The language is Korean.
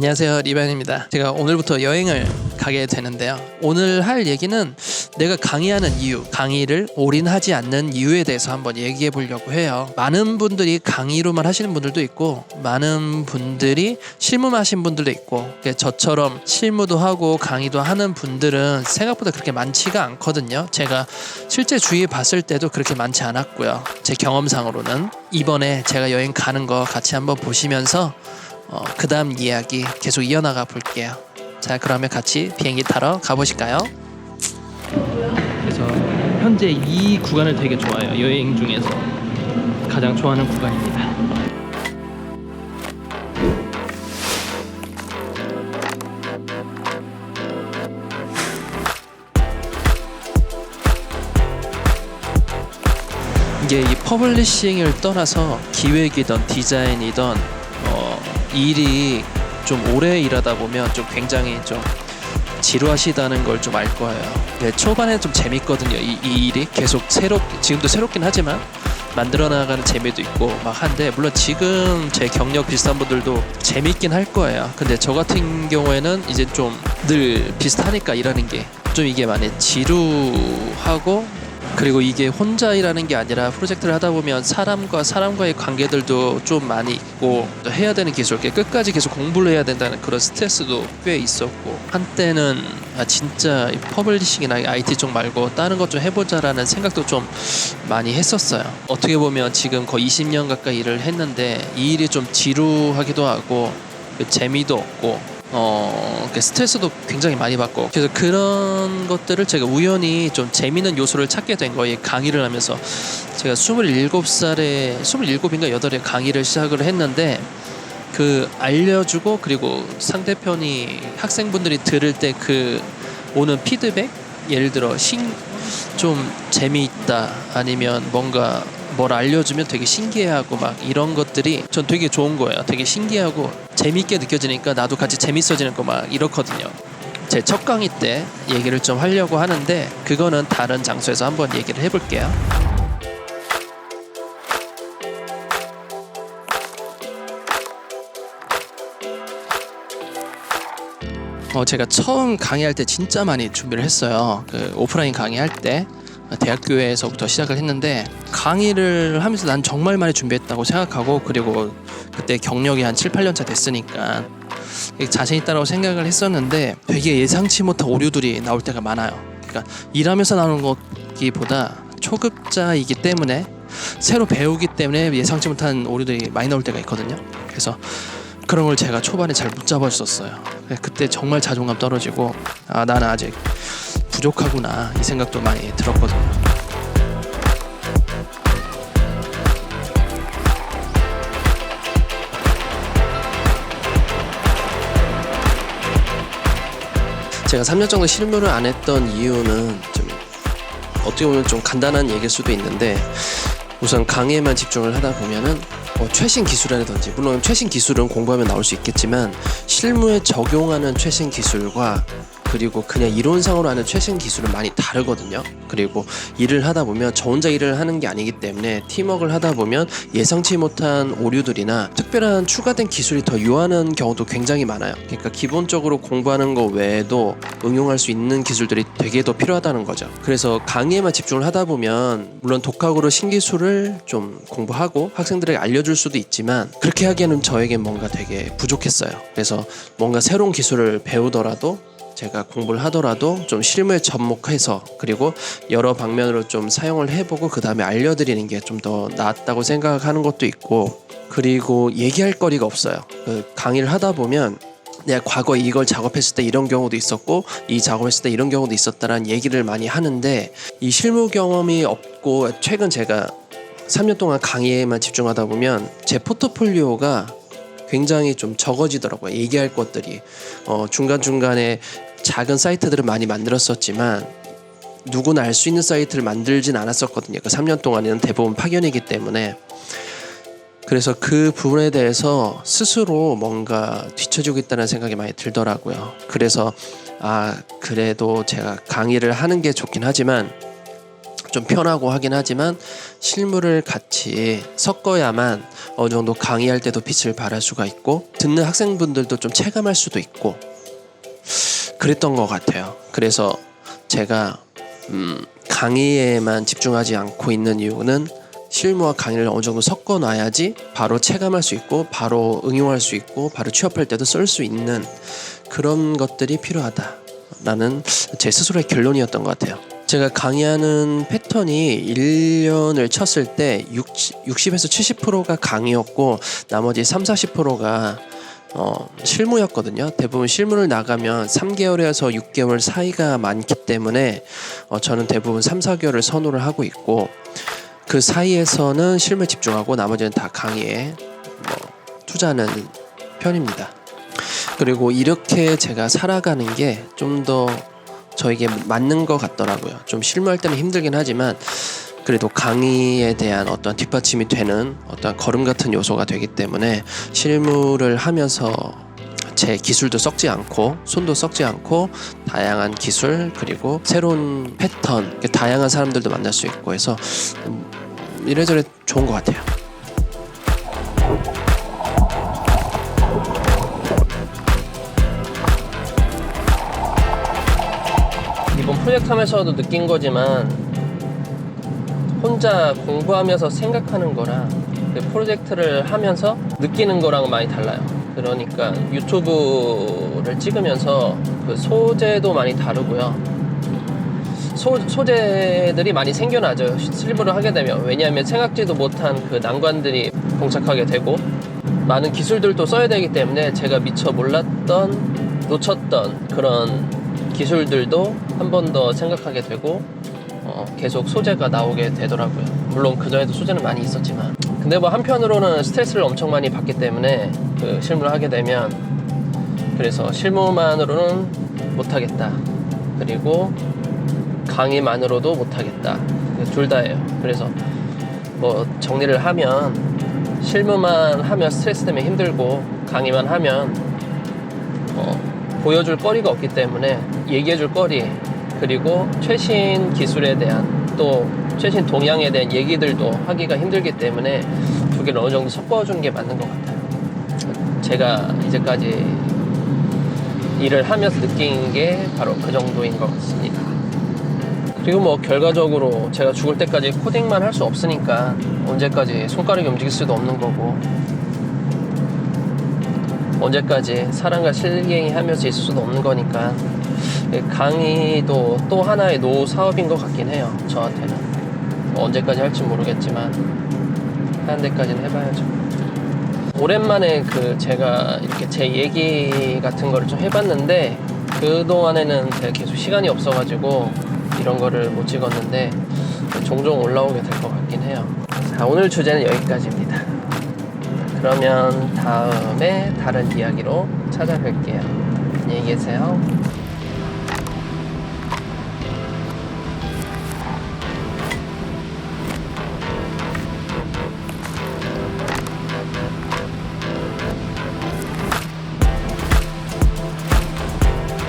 안녕하세요 리반입니다. 제가 오늘부터 여행을 가게 되는데요. 오늘 할 얘기는 내가 강의하는 이유, 강의를 올인하지 않는 이유에 대해서 한번 얘기해 보려고 해요. 많은 분들이 강의로만 하시는 분들도 있고 많은 분들이 실무만 하신 분들도 있고 저처럼 실무도 하고 강의도 하는 분들은 생각보다 그렇게 많지가 않거든요. 제가 실제 주위에 봤을 때도 그렇게 많지 않았고요. 제 경험상으로는 이번에 제가 여행 가는 거 같이 한번 보시면서 어, 그 다음 이야기 계속 이어나가 볼게요. 자, 그러면 같이 비행기 타러 가보실까요? 그래서 현재 이 구간을 되게 좋아해요. 여행 중에서 가장 좋아하는 구간입니다. 이게 이 퍼블리싱을 떠나서 기획이던 디자인이던 어, 일이 좀 오래 일하다 보면 좀 굉장히 좀 지루하시다는 걸 좀 알 거예요. 네, 초반에 좀 재밌거든요. 이, 이 일이 계속 새롭 지금도 새롭긴 하지만 만들어 나가는 재미도 있고 막 한데 물론 지금 제 경력 비슷한 분들도 재밌긴 할 거예요. 근데 저 같은 경우에는 이제 좀 늘 비슷하니까 일하는 게 좀 이게 많이 지루하고 그리고 이게 혼자 일하는 게 아니라 프로젝트를 하다 보면 사람과 사람과의 관계들도 좀 많이 있고 또 해야 되는 기술, 끝까지 계속 공부를 해야 된다는 그런 스트레스도 꽤 있었고 한때는 아 진짜 이 퍼블리싱이나 IT 쪽 말고 다른 것 좀 해보자라는 생각도 좀 많이 했었어요. 어떻게 보면 지금 거의 20년 가까이 일을 했는데 이 일이 좀 지루하기도 하고 그 재미도 없고 어, 그 스트레스도 굉장히 많이 받고. 그래서 그런 것들을 제가 우연히 좀 재미있는 요소를 찾게 된 거예요. 강의를 하면서. 제가 27살에 27인가 8에 강의를 시작을 했는데 그 알려주고 그리고 상대편이 학생분들이 들을 때 그 오는 피드백? 예를 들어 신 좀 재미있다 아니면 뭔가 뭘 알려주면 되게 신기해하고 막 이런 것들이 전 되게 좋은 거예요. 되게 신기하고 재미있게 느껴지니까 나도 같이 재밌어지는 거 막 이렇거든요. 제 첫 강의 때 얘기를 좀 하려고 하는데 그거는 다른 장소에서 한번 얘기를 해볼게요. 어, 제가 처음 강의할 때 진짜 많이 준비를 했어요. 그 오프라인 강의할 때 대학교에서부터 시작을 했는데 강의를 하면서 난 정말 많이 준비했다고 생각하고 그리고 그때 경력이 한 7, 8년 차 됐으니까 자신 있다고 생각을 했었는데 되게 예상치 못한 오류들이 나올 때가 많아요. 그러니까 일하면서 나오는 것기보다 초급자이기 때문에 새로 배우기 때문에 예상치 못한 오류들이 많이 나올 때가 있거든요. 그래서 그런 걸 제가 초반에 잘 못 잡았었어요. 그때 정말 자존감 떨어지고 아 나는 아직 부족하구나 이 생각도 많이 들었거든요. 제가 3년 정도 실무를 안 했던 이유는 좀 어떻게 보면 좀 간단한 얘기일 수도 있는데 우선 강의에만 집중을 하다 보면은 뭐 최신 기술이라든지 물론 최신 기술은 공부하면 나올 수 있겠지만 실무에 적용하는 최신 기술과 그리고 그냥 이론상으로 하는 최신 기술은 많이 다르거든요. 그리고 일을 하다 보면 저 혼자 일을 하는 게 아니기 때문에 팀워크를 하다 보면 예상치 못한 오류들이나 특별한 추가된 기술이 더 요하는 경우도 굉장히 많아요. 그러니까 기본적으로 공부하는 거 외에도 응용할 수 있는 기술들이 되게 더 필요하다는 거죠. 그래서 강의에만 집중을 하다 보면 물론 독학으로 신기술을 좀 공부하고 학생들에게 알려줄 수도 있지만 그렇게 하기에는 저에게 뭔가 되게 부족했어요. 그래서 뭔가 새로운 기술을 배우더라도 제가 공부를 하더라도 좀 실무에 접목해서 그리고 여러 방면으로 좀 사용을 해보고 그 다음에 알려드리는 게 좀 더 낫다고 생각하는 것도 있고 그리고 얘기할 거리가 없어요. 그 강의를 하다 보면 내가 과거에 이걸 작업했을 때 이런 경우도 있었고 이 작업했을 때 이런 경우도 있었다라는 얘기를 많이 하는데 이 실무 경험이 없고 최근 제가 3년 동안 강의에만 집중하다 보면 제 포트폴리오가 굉장히 좀 적어지더라고요. 얘기할 것들이 어, 중간 중간에 작은 사이트들을 많이 만들었었지만 누구나 알 수 있는 사이트를 만들진 않았었거든요. 그 3년 동안에는 대부분 파견이기 때문에 그래서 그 부분에 대해서 스스로 뭔가 뒤처지고 있다는 생각이 많이 들더라고요. 그래서 아 그래도 제가 강의를 하는 게 좋긴 하지만 좀 편하고 하긴 하지만 실물을 같이 섞어야만 어느 정도 강의할 때도 빛을 발할 수가 있고 듣는 학생분들도 좀 체감할 수도 있고 그랬던 것 같아요. 그래서 제가 음, 강의에만 집중하지 않고 있는 이유는 실무와 강의를 어느 정도 섞어 놔야지 바로 체감할 수 있고 바로 응용할 수 있고 바로 취업할 때도 쓸 수 있는 그런 것들이 필요하다라는 제 스스로의 결론이었던 것 같아요. 제가 강의하는 패턴이 1년을 쳤을 때 60, 60에서 70%가 강의였고 나머지 3, 40%가 어, 실무였거든요. 대부분 실무를 나가면 3개월에서 6개월 사이가 많기 때문에 어, 저는 대부분 3, 4개월을 선호를 하고 있고 그 사이에서는 실무에 집중하고 나머지는 다 강의에 뭐, 투자하는 편입니다. 그리고 이렇게 제가 살아가는 게 좀 더 저에게 맞는 것 같더라고요. 좀 실무할 때는 힘들긴 하지만 그래도 강의에 대한 어떤 뒷받침이 되는 어떤 걸음 같은 요소가 되기 때문에 실무를 하면서 제 기술도 썩지 않고 손도 썩지 않고 다양한 기술 그리고 새로운 패턴 다양한 사람들도 만날 수 있고 해서 음, 이래저래 좋은 것 같아요. 이번 프로젝트 하면서도 느낀 거지만 혼자 공부하면서 생각하는 거랑 그 프로젝트를 하면서 느끼는 거랑 많이 달라요. 그러니까 유튜브를 찍으면서 그 소재도 많이 다르고요. 소, 소재들이 많이 생겨나죠. 실무를 하게 되면. 왜냐하면 생각지도 못한 그 난관들이 봉착하게 되고 많은 기술들도 써야 되기 때문에 제가 미처 몰랐던 놓쳤던 그런 기술들도 한 번 더 생각하게 되고 어, 계속 소재가 나오게 되더라고요. 물론 그 전에도 소재는 많이 있었지만, 근데 뭐 한편으로는 스트레스를 엄청 많이 받기 때문에 그 실무를 하게 되면 그래서 실무만으로는 못하겠다. 그리고 강의만으로도 못하겠다. 둘 다예요. 그래서 뭐 정리를 하면 실무만 하면 스트레스 때문에 힘들고 강의만 하면 어, 보여줄 거리가 없기 때문에 얘기해줄 거리 그리고 최신 기술에 대한 또 최신 동향에 대한 얘기들도 하기가 힘들기 때문에 두 개를 어느 정도 섞어주는 게 맞는 것 같아요. 제가 이제까지 일을 하면서 느낀 게 바로 그 정도인 것 같습니다. 그리고 뭐 결과적으로 제가 죽을 때까지 코딩만 할 수 없으니까 언제까지 손가락이 움직일 수도 없는 거고 언제까지 사람과 실갱이 하면서 있을 수도 없는 거니까 강의도 또 하나의 노후 사업인 것 같긴 해요 저한테는 뭐 언제까지 할지 모르겠지만 하는 데까지는 해봐야죠 오랜만에 그 제가 이렇게 제 얘기 같은 거를 좀 해봤는데 그 동안에는 제가 계속 시간이 없어가지고 이런 거를 못 찍었는데 종종 올라오게 될 것 같긴 해요 자 오늘 주제는 여기까지입니다 그러면 다음에 다른 이야기로 찾아뵐게요. 안녕히 계세요.